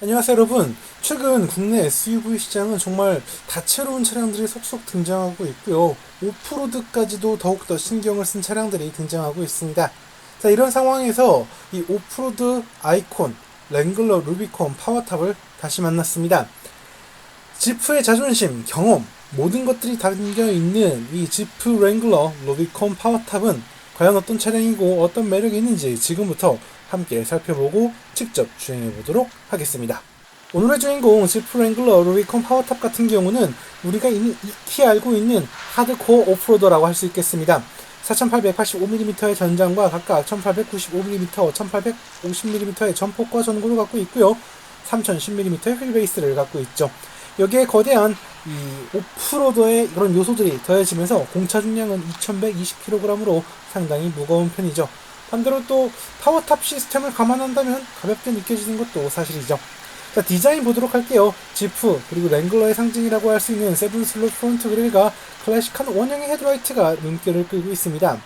안녕하세요 여러분. 최근 국내 SUV 시장은 정말 다채로운 차량들이 속속 등장하고 있고요. 오프로드까지도 더욱더 신경을 쓴 차량들이 등장하고 있습니다. 자 이런 상황에서 이 오프로드 아이콘 랭글러 루비콘 파워탑을 다시 만났습니다. 지프의 자존심, 경험 모든 것들이 담겨 있는 이 지프 랭글러 루비콘 파워탑은 과연 어떤 차량이고 어떤 매력이 있는지 지금부터 함께 살펴보고 직접 주행해 보도록 하겠습니다. 오늘의 주인공 지프 랭글러 루비콘 파워탑 같은 경우는 우리가 이미 익히 알고 있는 하드코어 오프로더라고 할 수 있겠습니다. 4885mm의 전장과 각각 1895mm, 1850mm의 전폭과 전고를 갖고 있고요. 3010mm의 휠베이스를 갖고 있죠. 여기에 거대한 이 오프로더의 그런 요소들이 더해지면서 공차 중량은 2120kg으로 상당히 무거운 편이죠. 반대로 또 파워탑 시스템을 감안한다면 가볍게 느껴지는 것도 사실이죠. 자, 디자인 보도록 할게요. 지프, 그리고 랭글러의 상징이라고 할 수 있는 세븐 슬롯 프론트 그릴과 클래식한 원형의 헤드라이트가 눈길을 끌고 있습니다.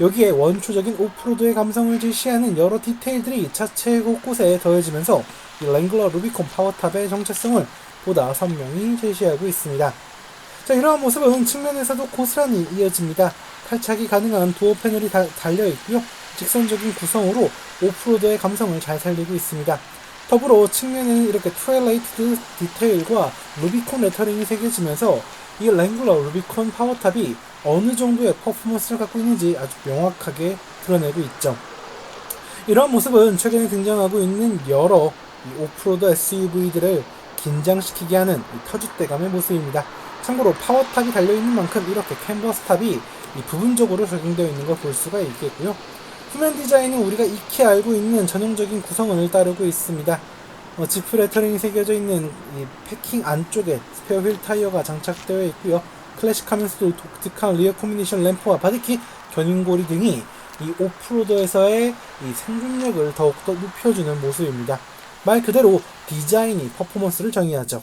여기에 원초적인 오프로드의 감성을 제시하는 여러 디테일들이 차체 곳곳에 더해지면서 이 랭글러 루비콘 파워탑의 정체성을 보다 선명히 제시하고 있습니다. 자, 이러한 모습은 측면에서도 고스란히 이어집니다. 탈착이 가능한 도어 패널이 다- 달려 있고요. 직선적인 구성으로 오프로드의 감성을 잘 살리고 있습니다. 더불어 측면에는 이렇게 트레일라이트 디테일과 루비콘 레터링이 새겨지면서 이 랭글러 루비콘 파워탑이 어느 정도의 퍼포먼스를 갖고 있는지 아주 명확하게 드러내고 있죠. 이러한 모습은 최근에 등장하고 있는 여러 이 오프로드 SUV들을 긴장시키게 하는 이 터줏대감의 모습입니다. 참고로 파워탑이 달려있는 만큼 이렇게 캔버스탑이 이 부분적으로 적용되어 있는 걸 볼 수가 있겠고요. 후면 디자인은 우리가 익히 알고 있는 전형적인 구성원을 따르고 있습니다. 어, 지프 레터링이 새겨져 있는 이 패킹 안쪽에 스페어 휠 타이어가 장착되어 있고요. 클래식하면서도 독특한 리어 코미니션 램프와 바디킷, 견인고리 등이 이 오프로더에서의 이 생존력을 더욱더 높여주는 모습입니다. 말 그대로 디자인이 퍼포먼스를 정의하죠.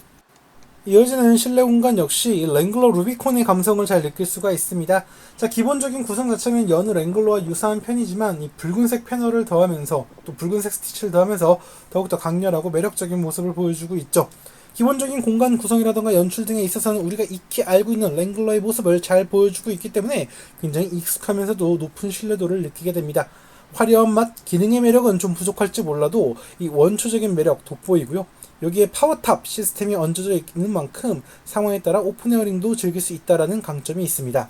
이어지는 실내 공간 역시 이 랭글러 루비콘의 감성을 잘 느낄 수가 있습니다. 자, 기본적인 구성 자체는 여느 랭글러와 유사한 편이지만 이 붉은색 패널을 더하면서 또 붉은색 스티치를 더하면서 더욱더 강렬하고 매력적인 모습을 보여주고 있죠. 기본적인 공간 구성이라던가 연출 등에 있어서는 우리가 익히 알고 있는 랭글러의 모습을 잘 보여주고 있기 때문에 굉장히 익숙하면서도 높은 신뢰도를 느끼게 됩니다. 화려한 맛, 기능의 매력은 좀 부족할지 몰라도 이 원초적인 매력 돋보이고요. 여기에 파워탑 시스템이 얹어져 있는 만큼 상황에 따라 오픈 에어링도 즐길 수 있다라는 강점이 있습니다.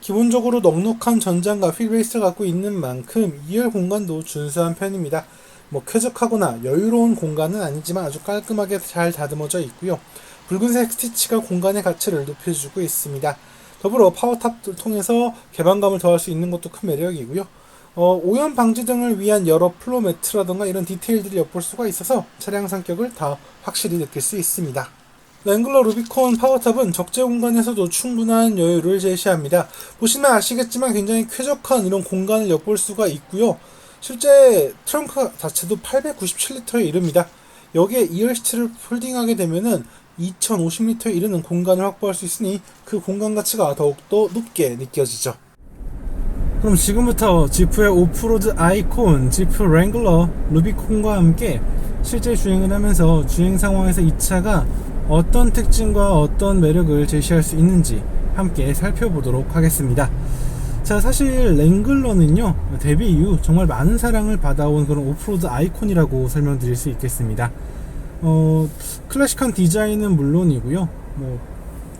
기본적으로 넉넉한 전장과 휠베이스를 갖고 있는 만큼 2열 공간도 준수한 편입니다. 뭐 쾌적하거나 여유로운 공간은 아니지만 아주 깔끔하게 잘 다듬어져 있고요. 붉은색 스티치가 공간의 가치를 높여주고 있습니다. 더불어 파워탑을 통해서 개방감을 더할 수 있는 것도 큰 매력이고요. 어, 오염 방지 등을 위한 여러 플로 매트라던가 이런 디테일들이 엿볼 수가 있어서 차량 성격을 다 확실히 느낄 수 있습니다. 랭글러 루비콘 파워탑은 적재 공간에서도 충분한 여유를 제시합니다. 보시면 아시겠지만 굉장히 쾌적한 이런 공간을 엿볼 수가 있고요. 실제 트렁크 자체도 897리터에 이릅니다. 여기에 2열 시트를 폴딩하게 되면은 2050리터에 이르는 공간을 확보할 수 있으니 그 공간 가치가 더욱더 높게 느껴지죠. 그럼 지금부터 지프의 오프로드 아이콘 지프 랭글러 루비콘과 함께 실제 주행을 하면서 주행 상황에서 이 차가 어떤 특징과 어떤 매력을 제시할 수 있는지 함께 살펴보도록 하겠습니다. 자, 사실 랭글러는요, 데뷔 이후 정말 많은 사랑을 받아온 그런 오프로드 아이콘이라고 설명드릴 수 있겠습니다. 어, 클래식한 디자인은 물론이고요, 뭐,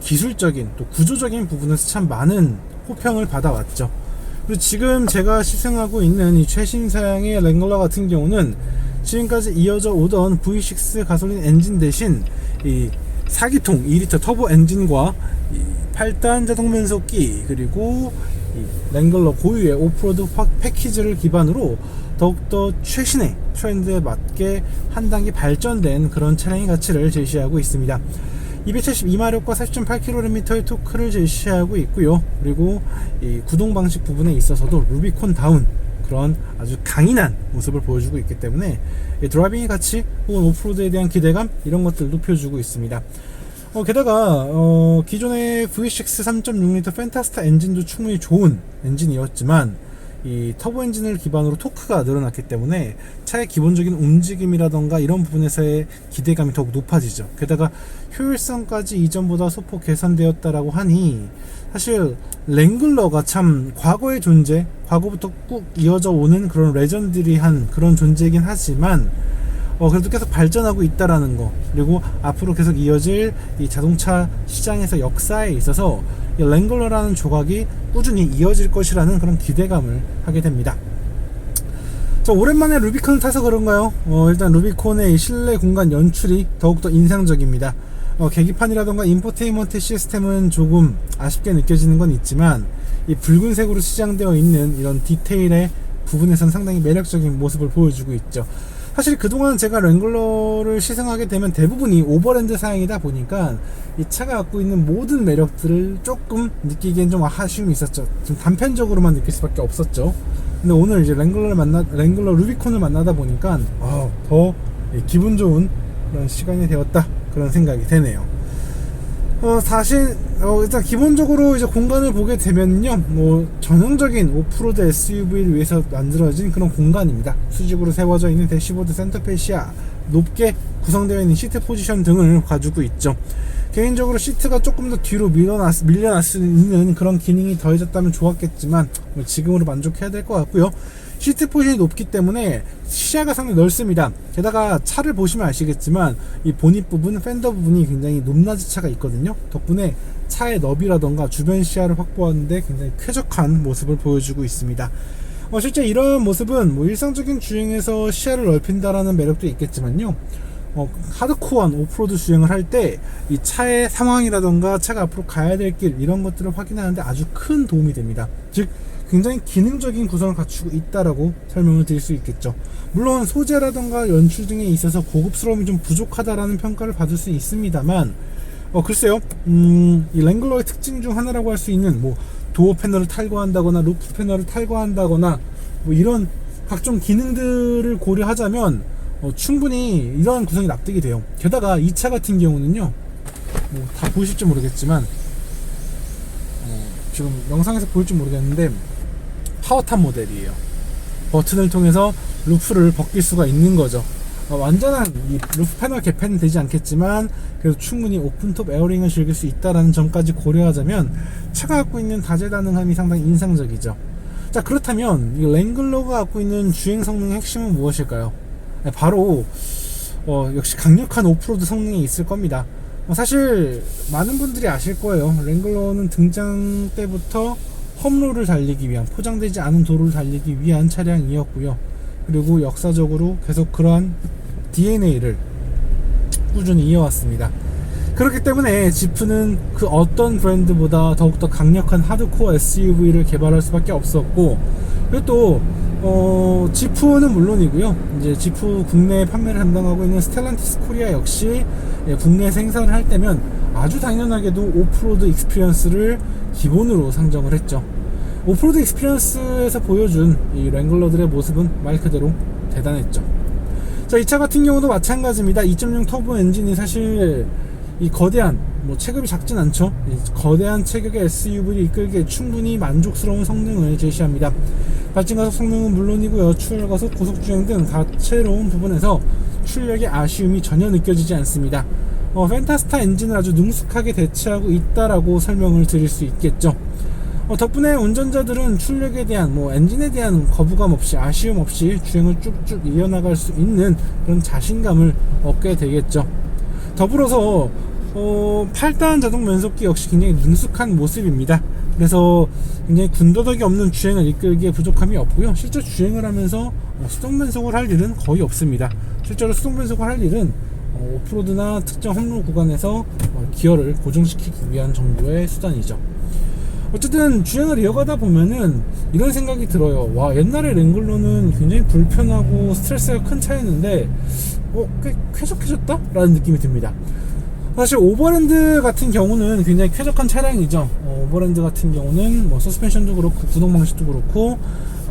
기술적인 또 구조적인 부분에서 참 많은 호평을 받아왔죠. 그리고 지금 제가 시승하고 있는 이 최신사양의 랭글러 같은 경우는 지금까지 이어져 오던 V6 가솔린 엔진 대신 이 4기통 2리터 터보 엔진과 이 8단 자동 변속기 그리고 이 랭글러 고유의 오프로드 파- 패키지를 기반으로 더욱더 최신의 트렌드에 맞게 한 단계 발전된 그런 차량의 가치를 제시하고 있습니다. 272마력과 40.8kg의 토크를 제시하고 있고요. 그리고 이 구동 방식 부분에 있어서도 루비콘 다운 그런 아주 강인한 모습을 보여주고 있기 때문에 이 드라이빙의 가치 혹은 오프로드에 대한 기대감 이런 것들 높여주고 있습니다. 어, 게다가 어, 기존의 V6 3.6L 펜타스타 엔진도 충분히 좋은 엔진이었지만 이 터보 엔진을 기반으로 토크가 늘어났기 때문에 차의 기본적인 움직임이라던가 이런 부분에서의 기대감이 더욱 높아지죠. 게다가 효율성까지 이전보다 소폭 개선되었다라고 하니 사실 랭글러가 참 과거의 존재, 과거부터 꾹 이어져 오는 그런 레전드리한 그런 존재이긴 하지만 어, 그래도 계속 발전하고 있다라는 거 그리고 앞으로 계속 이어질 이 자동차 시장에서 역사에 있어서 이 랭글러라는 조각이 꾸준히 이어질 것이라는 그런 기대감을 하게 됩니다. 자, 오랜만에 루비콘을 타서 그런가요? 어, 일단 루비콘의 이 실내 공간 연출이 더욱더 인상적입니다. 어, 계기판이라던가 인포테인먼트 시스템은 조금 아쉽게 느껴지는 건 있지만 이 붉은색으로 치장되어 있는 이런 디테일의 부분에선 상당히 매력적인 모습을 보여주고 있죠. 사실 그동안 제가 랭글러를 시승하게 되면 대부분 이 오버랜드 사양이다 보니까 이 차가 갖고 있는 모든 매력들을 조금 느끼기엔 좀 아쉬움이 있었죠. 좀 단편적으로만 느낄 수밖에 없었죠. 근데 오늘 이제 랭글러를 만나 랭글러 루비콘을 만나다 보니까 아, 더 기분 좋은 그런 시간이 되었다 그런 생각이 되네요. 어, 사실 어, 일단 기본적으로 이제 공간을 보게 되면요, 뭐 전형적인 오프로드 SUV를 위해서 만들어진 그런 공간입니다. 수직으로 세워져 있는 대시보드 센터페시아, 높게 구성되어 있는 시트 포지션 등을 가지고 있죠. 개인적으로 시트가 조금 더 뒤로 밀어놨, 밀려날 수 있는 그런 기능이 더해졌다면 좋았겠지만 뭐 지금으로 만족해야 될 것 같고요. 시트 포지션이 높기 때문에 시야가 상당히 넓습니다. 게다가 차를 보시면 아시겠지만 이 보닛 부분, 팬더 부분이 굉장히 높낮이 차가 있거든요. 덕분에 차의 너비라던가 주변 시야를 확보하는데 굉장히 쾌적한 모습을 보여주고 있습니다. 어, 실제 이런 모습은 뭐 일상적인 주행에서 시야를 넓힌다라는 매력도 있겠지만요. 어, 하드코어한 오프로드 주행을 할 때 이 차의 상황이라던가 차가 앞으로 가야 될 길 이런 것들을 확인하는데 아주 큰 도움이 됩니다. 즉 굉장히 기능적인 구성을 갖추고 있다라고 설명을 드릴 수 있겠죠. 물론 소재라던가 연출 등에 있어서 고급스러움이 좀 부족하다라는 평가를 받을 수 있습니다만 어 글쎄요, 음, 이 랭글러의 특징 중 하나라고 할 수 있는 뭐 도어 패널을 탈거한다거나 루프 패널을 탈거한다거나 뭐 이런 각종 기능들을 고려하자면 어, 충분히 이러한 구성이 납득이 돼요. 게다가 이 차 같은 경우는요, 뭐 다 보실지 모르겠지만 어, 지금 영상에서 보일지 모르겠는데 파워탑 모델이에요. 버튼을 통해서 루프를 벗길 수가 있는 거죠. 어, 완전한 이 루프 패널 개편은 되지 않겠지만 그래도 충분히 오픈톱 에어링을 즐길 수 있다는 점까지 고려하자면 차가 갖고 있는 다재다능함이 상당히 인상적이죠. 자 그렇다면 이 랭글러가 갖고 있는 주행 성능의 핵심은 무엇일까요? 네, 바로 어, 역시 강력한 오프로드 성능이 있을 겁니다. 어, 사실 많은 분들이 아실 거예요. 랭글러는 등장 때부터 험로를 달리기 위한 포장되지 않은 도로를 달리기 위한 차량이었고요. 그리고 역사적으로 계속 그러한 DNA를 꾸준히 이어왔습니다. 그렇기 때문에 지프는 그 어떤 브랜드보다 더욱더 강력한 하드코어 SUV를 개발할 수밖에 없었고 그리고 또 어, 지프는 물론이고요. 이제 지프 국내 판매를 담당하고 있는 스텔란티스 코리아 역시 예, 국내 생산을 할 때면 아주 당연하게도 오프로드 익스피리언스를 기본으로 상정을 했죠. 오프로드 익스피리언스에서 보여준 이 랭글러들의 모습은 말 그대로 대단했죠. 자, 이 차 같은 경우도 마찬가지입니다. 2.0 터보 엔진이 사실 이 거대한 뭐 체급이 작진 않죠. 이 거대한 체격의 SUV를 이끌기에 충분히 만족스러운 성능을 제시합니다. 발진가속 성능은 물론이고요. 추월가속, 고속주행 등 다채로운 부분에서 출력의 아쉬움이 전혀 느껴지지 않습니다. 어, 펜타스타 엔진을 아주 능숙하게 대체하고 있다라고 설명을 드릴 수 있겠죠. 어, 덕분에 운전자들은 출력에 대한 뭐 엔진에 대한 거부감 없이 아쉬움 없이 주행을 쭉쭉 이어나갈 수 있는 그런 자신감을 얻게 되겠죠. 더불어서 어, 8단 자동 변속기 역시 굉장히 능숙한 모습입니다. 그래서 굉장히 군더더기 없는 주행을 이끌기에 부족함이 없고요. 실제 주행을 하면서 어, 수동 변속을 할 일은 거의 없습니다. 실제로 수동 변속을 할 일은 어, 오프로드나 특정 험로 구간에서 어, 기어를 고정시키기 위한 정도의 수단이죠. 어쨌든 주행을 이어가다 보면은 이런 생각이 들어요. 와 옛날에 랭글러는 굉장히 불편하고 스트레스가 큰 차였는데 어, 꽤 쾌적해졌다? 라는 느낌이 듭니다. 사실 오버랜드 같은 경우는 굉장히 쾌적한 차량이죠. 어, 오버랜드 같은 경우는 뭐 서스펜션도 그렇고 구동 방식도 그렇고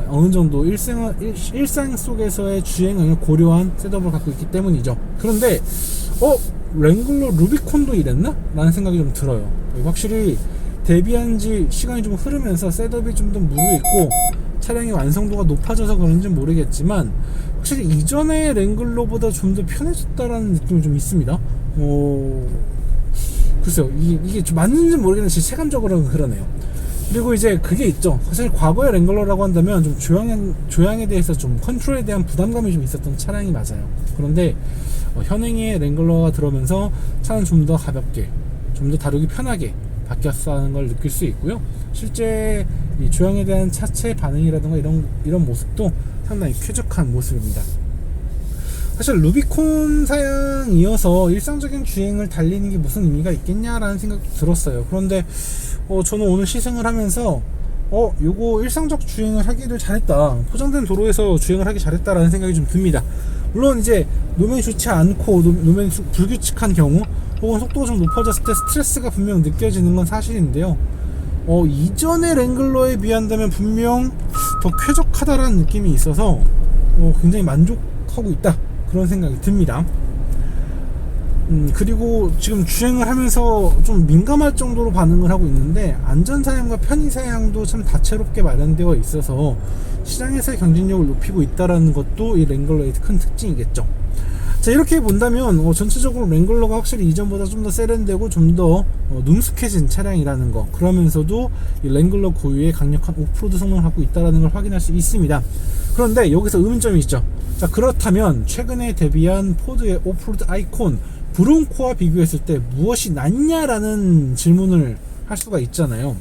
어느 정도 일상, 일, 일상 속에서의 주행을 고려한 셋업을 갖고 있기 때문이죠. 그런데 어 랭글러 루비콘도 이랬나? 라는 생각이 좀 들어요. 확실히 데뷔한 지 시간이 좀 흐르면서 셋업이 좀 더 무르익고 차량의 완성도가 높아져서 그런지 모르겠지만 확실히 이전의 랭글러보다 좀 더 편해졌다라는 느낌이 좀 있습니다. 어, 글쎄요, 이게, 좀 맞는지 모르겠는데 제 체감적으로는 그러네요. 그리고 이제 그게 있죠. 사실 과거의 랭글러라고 한다면 좀 조향에, 조향에 대해서 좀 컨트롤에 대한 부담감이 좀 있었던 차량이 맞아요. 그런데 어, 현행의 랭글러가 들어오면서 차는 좀 더 가볍게, 좀 더 다루기 편하게 바뀌었다는 걸 느낄 수 있고요. 실제 이 조향에 대한 차체 반응이라든가 이런 이런 모습도 상당히 쾌적한 모습입니다. 사실 루비콘 사양이어서 일상적인 주행을 달리는 게 무슨 의미가 있겠냐라는 생각도 들었어요. 그런데 어, 저는 오늘 시승을 하면서 어, 요거 일상적 주행을 하기를 잘했다. 포장된 도로에서 주행을 하기 잘했다라는 생각이 좀 듭니다. 물론 이제 노면이 좋지 않고 노, 노면이 수- 불규칙한 경우 혹은 속도가 좀 높아졌을 때 스트레스가 분명 느껴지는 건 사실인데요. 어, 이전의 랭글러에 비한다면 분명 더 쾌적하다라는 느낌이 있어서 어, 굉장히 만족하고 있다. 그런 생각이 듭니다. 음, 그리고 지금 주행을 하면서 좀 민감할 정도로 반응을 하고 있는데 안전사양과 편의사양도 참 다채롭게 마련되어 있어서 시장에서의 경쟁력을 높이고 있다는 것도 이 랭글러의 큰 특징이겠죠. 자 이렇게 본다면 어, 전체적으로 랭글러가 확실히 이전보다 좀 더 세련되고 좀더 어, 능숙해진 차량이라는 거 그러면서도 이 랭글러 고유의 강력한 오프로드 성능을 갖고 있다는 걸 확인할 수 있습니다 그런데 여기서 의문점이 있죠 자 그렇다면 최근에 데뷔한 포드의 오프로드 아이콘 브론코와 비교했을 때 무엇이 낫냐라는 질문을 할 수가 있잖아요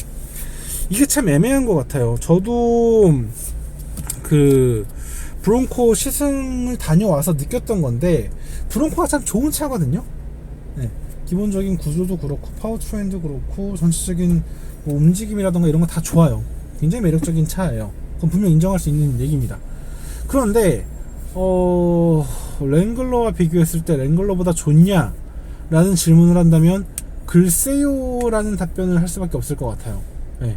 이게 참 애매한 것 같아요 저도 그 브론코 시승을 다녀와서 느꼈던 건데 브론코가 참 좋은 차거든요. 네, 기본적인 구조도 그렇고 파워트레인도 그렇고 전체적인 뭐 움직임이라던가 이런 거 다 좋아요. 굉장히 매력적인 차예요. 그건 분명 인정할 수 있는 얘기입니다. 그런데 어 랭글러와 비교했을 때 랭글러보다 좋냐? 라는 질문을 한다면 글쎄요라는 답변을 할 수밖에 없을 것 같아요. 네.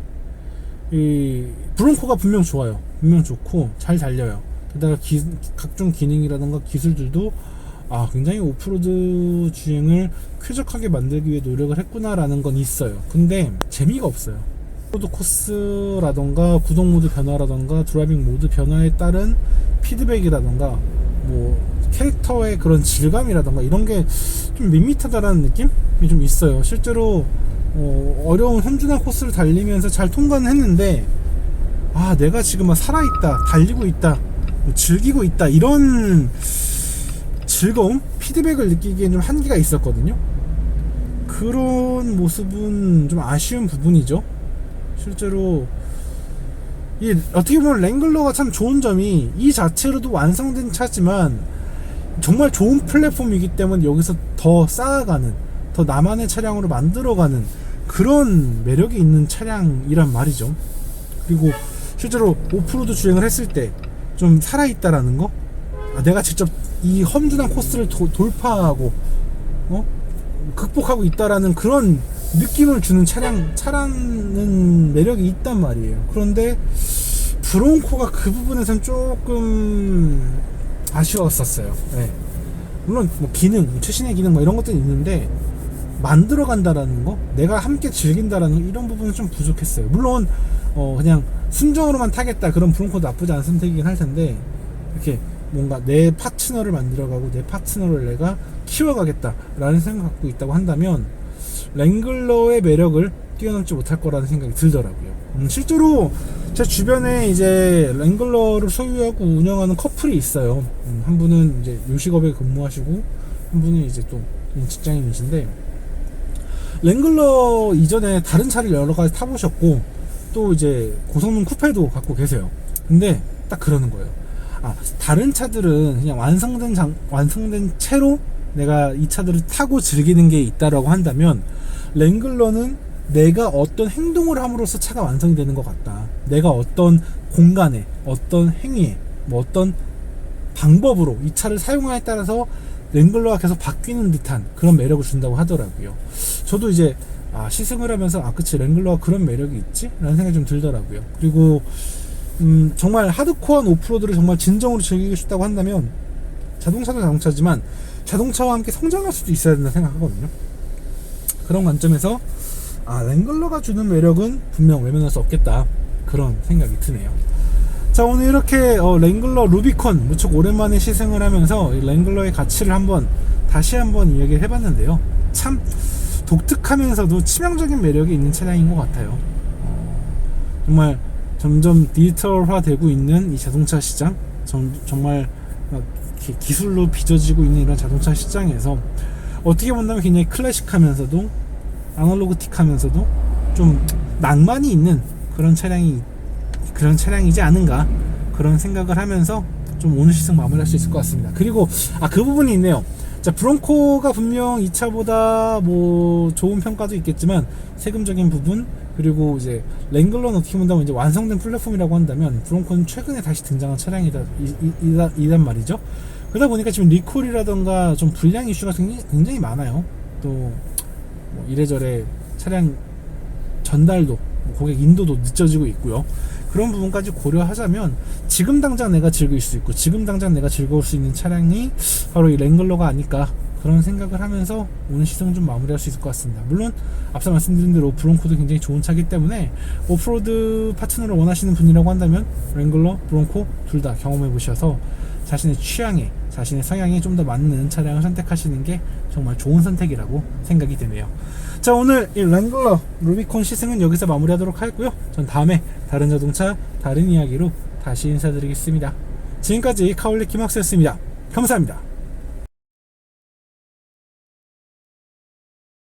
이 브론코가 분명 좋아요. 분명 좋고 잘 달려요. 게다가 기, 각종 기능이라던가 기술들도 아 굉장히 오프로드 주행을 쾌적하게 만들기 위해 노력을 했구나라는 건 있어요. 근데 재미가 없어요. 오프로드 코스라던가 구동 모드 변화라던가 드라이빙 모드 변화에 따른 피드백이라던가 뭐 캐릭터의 그런 질감이라던가 이런 게 좀 밋밋하다라는 느낌이 좀 있어요. 실제로 어, 어려운 험준한 코스를 달리면서 잘 통과는 했는데 아 내가 지금 막 살아있다 달리고 있다 뭐 즐기고 있다 이런 즐거움 피드백을 느끼기엔 좀 한계가 있었거든요 그런 모습은 좀 아쉬운 부분이죠 실제로 이 어떻게 보면 랭글러가 참 좋은 점이 이 자체로도 완성된 차지만 정말 좋은 플랫폼이기 때문에 여기서 더 쌓아가는 더 나만의 차량으로 만들어가는 그런 매력이 있는 차량이란 말이죠 그리고 실제로 오프로드 주행을 했을 때 좀 살아있다라는 거 아, 내가 직접 이 험준한 코스를 도- 돌파하고 어? 극복하고 있다라는 그런 느낌을 주는 차량 차라는 매력이 있단 말이에요. 그런데 브론코가 그 부분에선 조금 아쉬웠었어요. 네. 물론 뭐 기능 최신의 기능 뭐 이런 것들이 있는데 만들어 간다라는 거 내가 함께 즐긴다라는 이런 부분은 좀 부족했어요. 물론 어 그냥 순정으로만 타겠다 그런 브론코 나쁘지 않은 선택이긴 할 텐데 이렇게 뭔가 내 파트너를 만들어가고 내 파트너를 내가 키워가겠다라는 생각 갖고 있다고 한다면 랭글러의 매력을 뛰어넘지 못할 거라는 생각이 들더라고요. 음, 실제로 제 주변에 이제 랭글러를 소유하고 운영하는 커플이 있어요. 음, 한 분은 이제 요식업에 근무하시고 한 분은 이제 또 직장인이신데 랭글러 이전에 다른 차를 여러 가지 타보셨고 또 이제 고성능 쿠페도 갖고 계세요. 근데 딱 그러는 거예요. 아, 다른 차들은 그냥 완성된 장, 완성된 채로 내가 이 차들을 타고 즐기는 게 있다라고 한다면 랭글러는 내가 어떤 행동을 함으로써 차가 완성이 되는 것 같다. 내가 어떤 공간에, 어떤 행위에, 뭐 어떤 방법으로 이 차를 사용하에 따라서 랭글러가 계속 바뀌는 듯한 그런 매력을 준다고 하더라고요. 저도 이제 아, 시승을 하면서 아 그치 랭글러가 그런 매력이 있지? 라는 생각이 좀 들더라고요. 그리고 음, 정말 하드코어한 오프로드를 정말 진정으로 즐기고 싶다고 한다면 자동차도 자동차지만 자동차와 함께 성장할 수도 있어야 된다 생각하거든요. 그런 관점에서 아 랭글러가 주는 매력은 분명 외면할 수 없겠다 그런 생각이 드네요. 자 오늘 이렇게 어, 랭글러 루비콘 무척 오랜만에 시승을 하면서 이 랭글러의 가치를 한번 다시 한번 이야기를 해봤는데요. 참 독특하면서도 치명적인 매력이 있는 차량인 것 같아요. 어, 정말 점점 디지털화되고 있는 이 자동차 시장, 정, 정말 기술로 빚어지고 있는 이런 자동차 시장에서 어떻게 본다면 굉장히 클래식하면서도 아날로그틱하면서도 좀 낭만이 있는 그런 차량이 그런 차량이지 않은가 그런 생각을 하면서 좀 오늘 시승 마무리할 수 있을 것 같습니다. 그리고 아 그 부분이 있네요. 자 브론코가 분명 이 차보다 뭐 좋은 평가도 있겠지만 세금적인 부분 그리고 이제 랭글러는 어떻게 본다면 이제 완성된 플랫폼이라고 한다면 브론코는 최근에 다시 등장한 차량이다 이, 이, 이다, 이단 말이죠. 그러다 보니까 지금 리콜이라던가 좀 불량 이슈가 굉장히, 많아요. 또뭐 이래저래 차량 전달도 뭐 고객 인도도 늦어지고 있고요. 그런 부분까지 고려하자면 지금 당장 내가 즐길 수 있고 지금 당장 내가 즐거울 수 있는 차량이 바로 이 랭글러가 아닐까 그런 생각을 하면서 오늘 시승을 좀 마무리할 수 있을 것 같습니다. 물론 앞서 말씀드린 대로 브론코도 굉장히 좋은 차기 때문에 오프로드 파트너를 원하시는 분이라고 한다면 랭글러, 브론코 둘 다 경험해 보셔서 자신의 취향에 자신의 성향에 좀 더 맞는 차량을 선택하시는 게 정말 좋은 선택이라고 생각이 되네요. 자 오늘 이 랭글러 루비콘 시승은 여기서 마무리하도록 하겠고요. 전 다음에 다른 자동차 다른 이야기로 다시 인사드리겠습니다. 지금까지 카올리 키막스였습니다. 감사합니다.